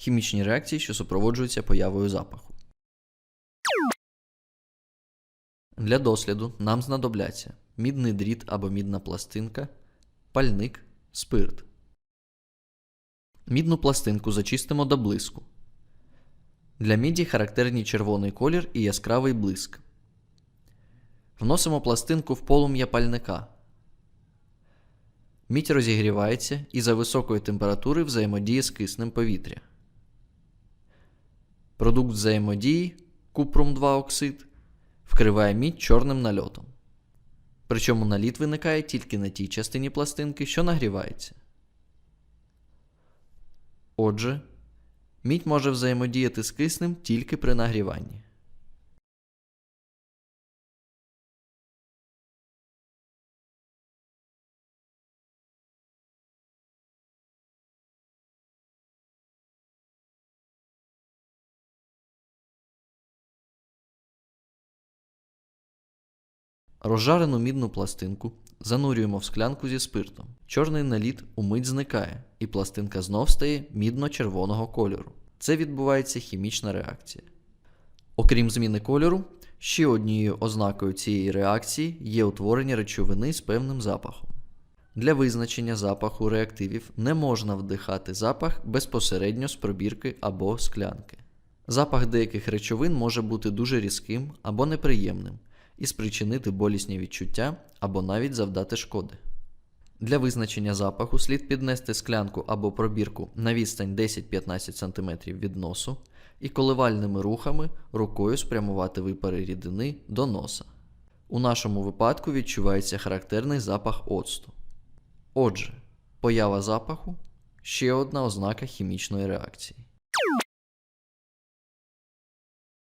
Хімічні реакції, що супроводжуються появою запаху. Для досліду нам знадобляться мідний дріт або мідна пластинка, пальник, спирт. Мідну пластинку зачистимо до блиску. Для міді характерні червоний колір і яскравий блиск. Вносимо пластинку в полум'я пальника. Мідь розігрівається і за високої температури взаємодіє з киснем повітря. Продукт взаємодії купрум 2 оксид вкриває мідь чорним нальотом. Причому наліт виникає тільки на тій частині пластинки, що нагрівається. Отже, мідь може взаємодіяти з киснем тільки при нагріванні. Розжарену мідну пластинку занурюємо в склянку зі спиртом. Чорний наліт умить зникає, і пластинка знов стає мідно-червоного кольору. Це відбувається хімічна реакція. Окрім зміни кольору, ще однією ознакою цієї реакції є утворення речовини з певним запахом. Для визначення запаху реактивів не можна вдихати запах безпосередньо з пробірки або склянки. Запах деяких речовин може бути дуже різким або неприємним і спричинити болісні відчуття або навіть завдати шкоди. Для визначення запаху слід піднести склянку або пробірку на відстань 10-15 см від носу і коливальними рухами рукою спрямувати випари рідини до носа. У нашому випадку відчувається характерний запах оцту. Отже, поява запаху ще одна ознака хімічної реакції.